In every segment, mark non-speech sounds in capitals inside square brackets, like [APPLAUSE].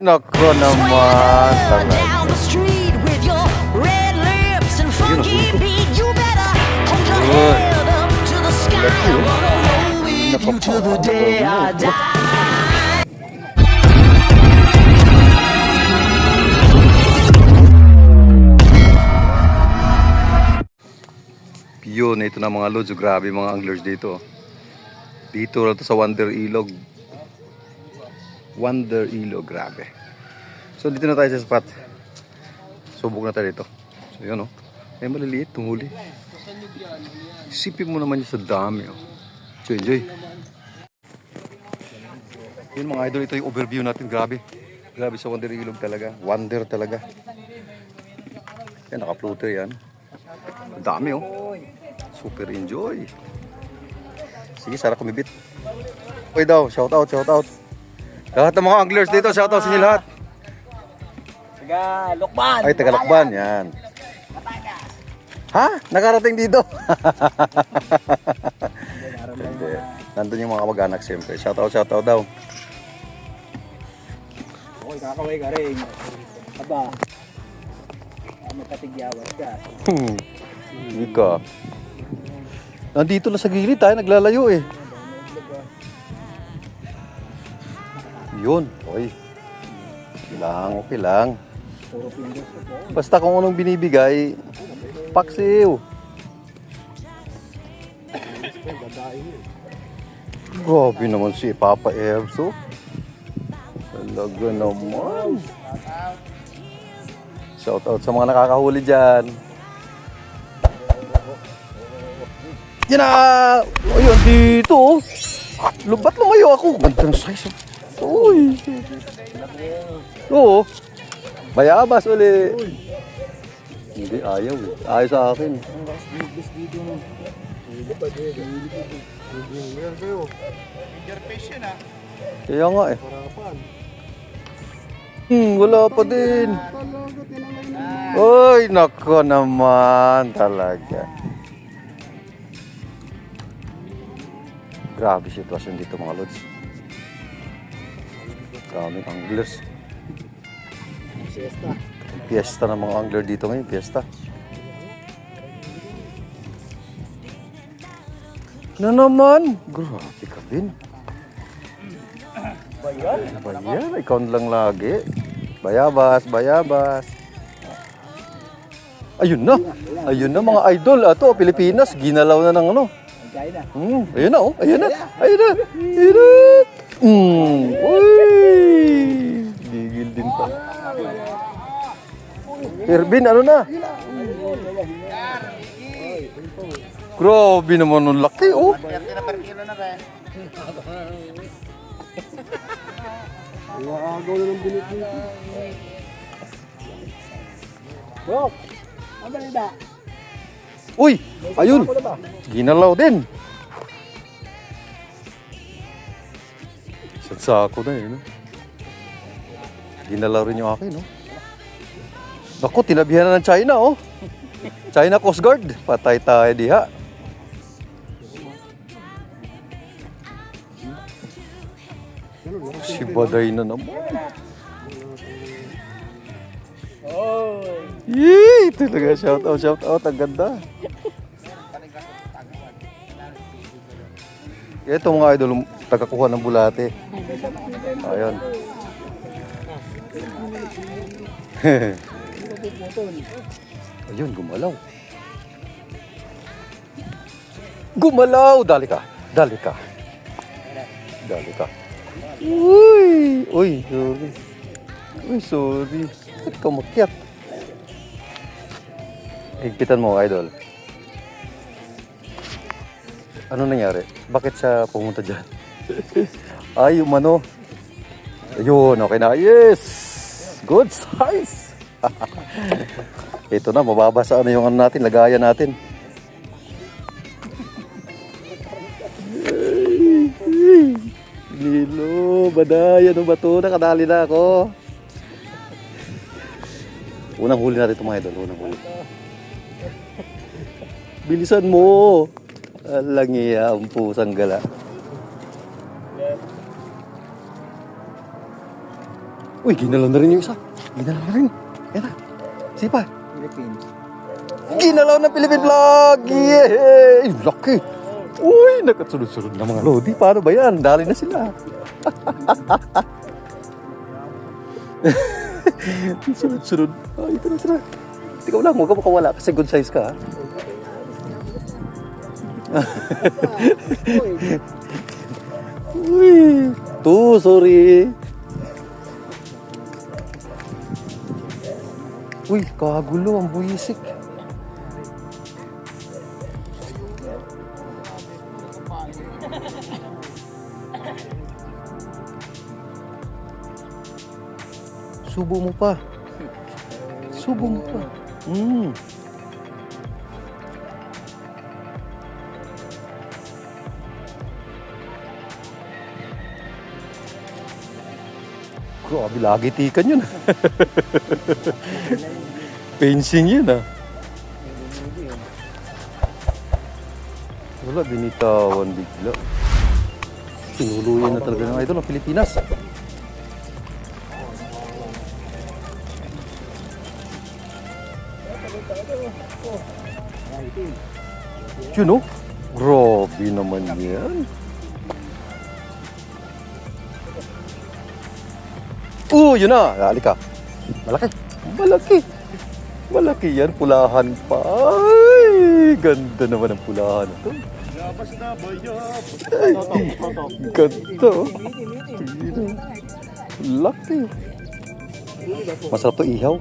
Nako naman. Swagger Talaga. down the street with your red lips and funky beat. You better hold your Good. head up to the sky. Lucky, I'm oh. Yun, ito na mga lods. Grabe mga anglers dito. Dito na to sa Wonder Ilog. Wonder Ilog, grabe. So dito na tayo sa spot. Subok na tayo dito. So yun oh. May maliliit, tumuli. Isipin mo naman yung sa dami oh. So enjoy. Yun mga idol, ito yung overview natin. Grabe. Grabe sa Wonder Ilog talaga. Wonder talaga. Yan, naka-floater yan. Ang dami oh. Super enjoy. Sige, sarap kumibit. Okay daw, shout out, shout out. Lahat ng mga anglers dito, shout out sa inyo lahat. Taga Lokban. Ay, Tagalakban, yan. Ha? Nakarating dito? [LAUGHS] Hindi. Nandun yung mga kamag-anak siyempre. Shout out, shout out daw. Okay, kakaway ka rin. Aba. Ah, Magkatigyawas ka. Hmm. Hindi ka. Nandito na sa gilid tayo, naglalayo eh. Yun, okay. Okay lang, okay lang. Puro pindos ko po. Basta kung anong binibigay, paksiw. Grabe naman si Papa Erbs, oh. Talaga naman. Shout out sa mga nakakahuli dyan. Yan na! Ayun, dito, oh. Lubat lumayo ako. Gandang size, oh. Uy. Oo. Bayabas uli. Hindi, ayaw eh. Ayaw sa akin. Kaya nga eh. Hmm, wala pa din. Uy, nako naman talaga. Grabe sitwasyon dito mga lods. Daming anglers. Siesta. Fiesta ng mga angler dito ngayon, fiesta. Na naman? Grabe ka din. Bayan. Ano ba yan? Ikaw na lang lagi. Bayabas, bayabas. Ayun na. Ayun na mga idol. Ato, Pilipinas. Ginalaw na ng ano. Hmm, ayun na oh. Ayun na. Ayun na. Ayun na. Hmm. Uy. Gigil din pa. Ervin, ano na? Grabe naman ang laki oh. Bro, ang balita. Uy, ayun. Na? Ginalaw din. Sadsako na eh. No? Ginalaw rin yung akin, no? Naku, tinabihan na ng China, oh. China Coast Guard. Patay tayo diha. Si Baday na naman. Oh. Yee! Talaga, shout out, shout out. Ang ganda. Ito mga idol, tagakuha ng bulate. Ayun. [LAUGHS] Ayun, gumalaw. Gumalaw! Dali ka. Dali ka. Dali ka. Uy! Uy, sorry. Uy, sorry. Ba't ka umakyat? Higpitan mo, idol. Ano nangyari? Bakit siya pumunta dyan? [LAUGHS] Ay, umano. Ayun, okay na. Yes! Good size! [LAUGHS] Ito na, mababasa na yung ano natin, lagayan natin. Lilo, baday, ano ba ito? Nakadali na ako. Unang huli natin ito mga idol, unang huli. Bilisan mo! Alang iya, ang pusang gala. Uy, ginalaw na rin yung isa. Ginalaw na rin. Yan na. Sipa. Philippines. Ginalaw na Philippine vlog! Yay! Laki! Uy, nakasunod-sunod na mga lodi. Paano ba yan? Dali na sila. [LAUGHS] Sunod-sunod. Ay, tara, tara. Ikaw lang, huwag ka makawala kasi good size ka. [LAUGHS] Uy, to, sorry. Uy, kagulo ang buwisik. Subo mo pa. Subo mo pa. Mm. Grabe, lagi tikan yun. Fencing yun ah. Wala, binitawan bigla. Tinuluyan na talaga ng idol ng Pilipinas. Yun oh. Grabe naman yan. Oo, yun na. Halika. Malaki. Malaki. Malaki yan. Pulahan pa. Ay, ganda naman ang pulahan ito. Ay, ganda. oh. Laki. Masarap to ihaw.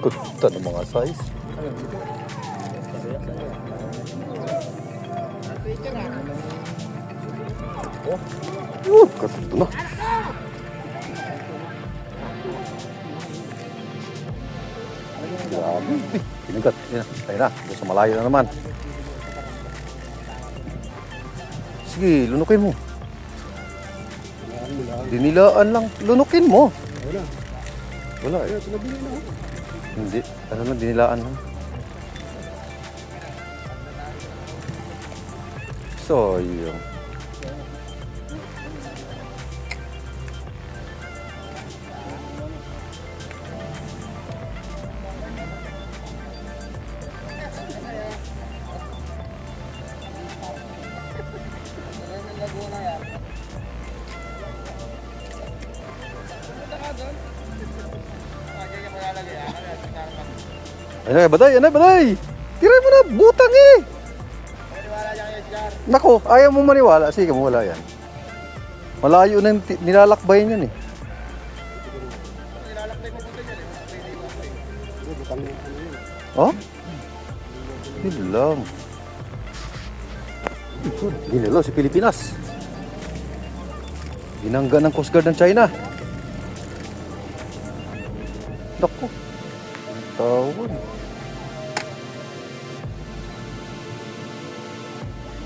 Ganda ng mga size. Oh, ganda na. Grabe. Pinigat. Yan. Tayo na. Doon sa malayo na naman. Sige, lunukin mo. Dinilaan lang. Lunukin mo. Wala. Wala eh. Hindi. Ano na, dinilaan lang. Sayang. Ano baday, ano, baday! Tira mo na, butang eh! Nako, ayaw mo maniwala. Sige, wala yan. Malayo na yung ti- nilalakbayin yan eh. Oh? Yun lang. Ginilo si Pilipinas. Ginangga ng Coast Guard ng China. Naku.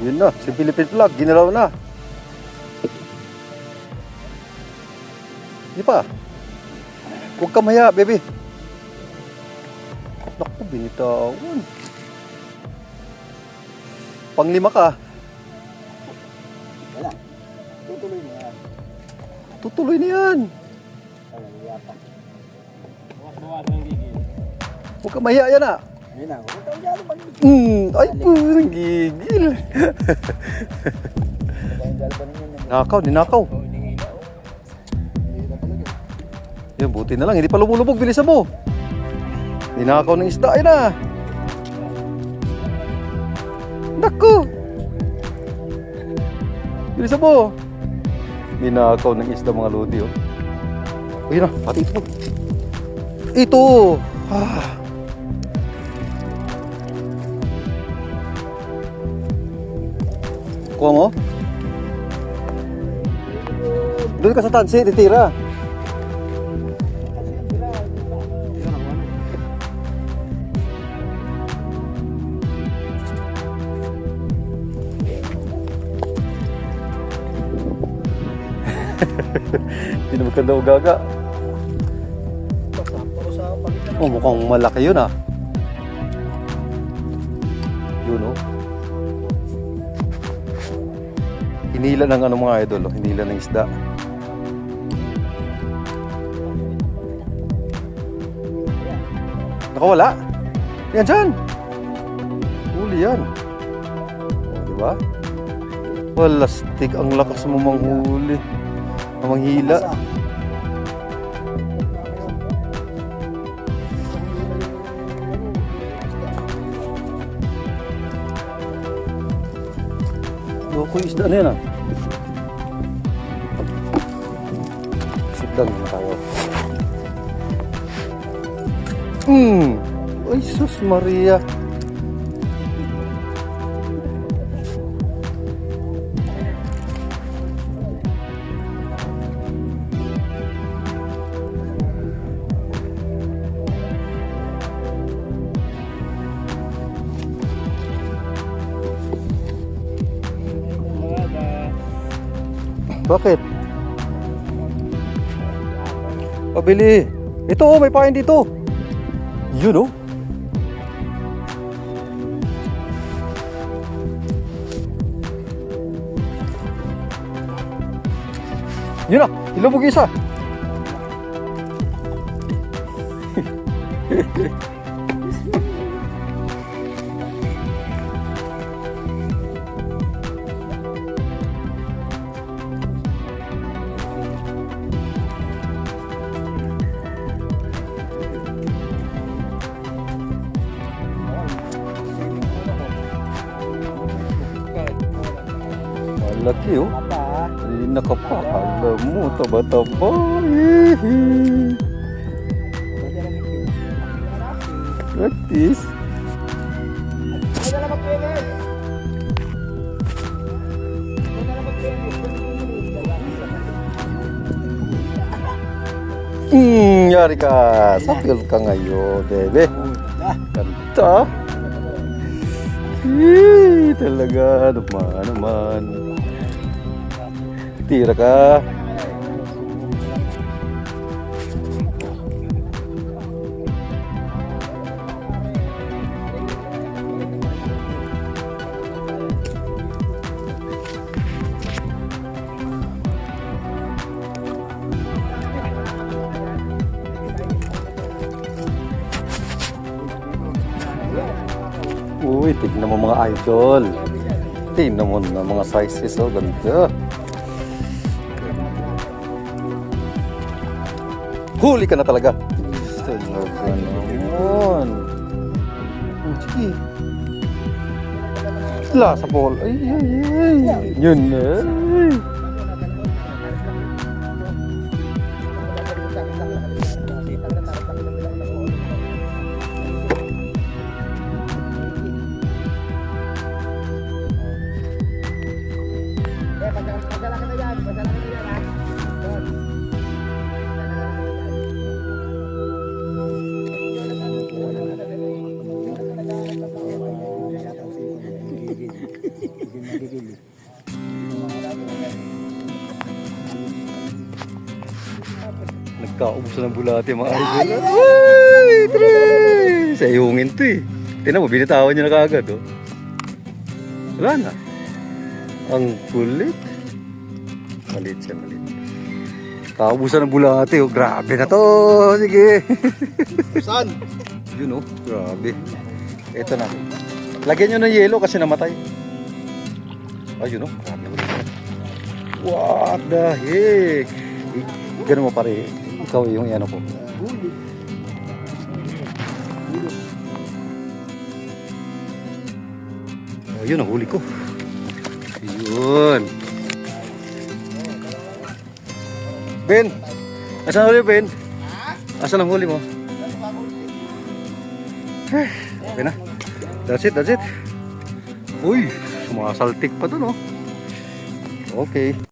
Yun na, si Philippine flag, ginalaw na. Di pa. Huwag ka maya, baby. Naku, binitawan. Panglima ka. Wala. Tutuloy na yan. Tutuloy na yan. Huwag ka maya yan ah. Ayun na. Huwag tayo dyan. Pag Mm, ay, purang gigil. Nakaw, ninakaw. Yan, buti na lang. Hindi pa lumulubog. Bilisan mo. Ninakaw ng isda. Ayun na. Naku. Bilisan mo. Ninakaw ng isda mga lodi. Oh. Ayun na. Pati ito. Ito. Ah. Kuha mo? Doon ka sa tansi, titira. [LAUGHS] Hindi naman ka daw gaga. Sakto sa pagkita. Oh, mukhang malaki yun ah. Yun oh. Hinila ng ano mga idol, oh. hinila ng isda. Nakawala? Yan dyan. Huli yan. O, di ba? Walastik ang lakas mo manghuli. Ang manghila. Loko yung isda na yan ah. Na tayo. Hmm. Ay, sus Maria. Bakit? Pabili. Ito oh, may pain dito. Yun oh. Yun na, ilubog isa. [LAUGHS] Hindi nakapakala mo, taba-taba. Practice. Hmm, yari ka. Sapil ka ngayon, bebe. Kanta. Hii, talaga naman, naman. Tira ka. Uy, tignan mo mga idol. Tignan mo na mga sizes, oh, ganda. Huli ka na talaga. Talaga naman. Oh, sige. La sa ball. Ay, ay, ay. Yun na. Ay. Nagkaubos na ng bulate mga idol. Ay, tray! Sa ihungin to eh. Tingnan mo, binitawan niya na kagad oh. Wala na. Ang kulit. Malit siya, malit. Kaubusan ng bulate oh. Grabe na to. Sige. [LAUGHS] Saan? Yun oh, grabe. Ito na. Lagyan nyo ng yelo kasi namatay. Ayun oh, grabe. What the heck? Ganun mo pare. Ikaw yung ano ko. Oh, yun ang huli ko. Yun. Ben! Asan ang huli, Ben? Asan ang huli mo? Okay na. That's it, that's it. Uy, sumasaltik pa dun, oh. Okay.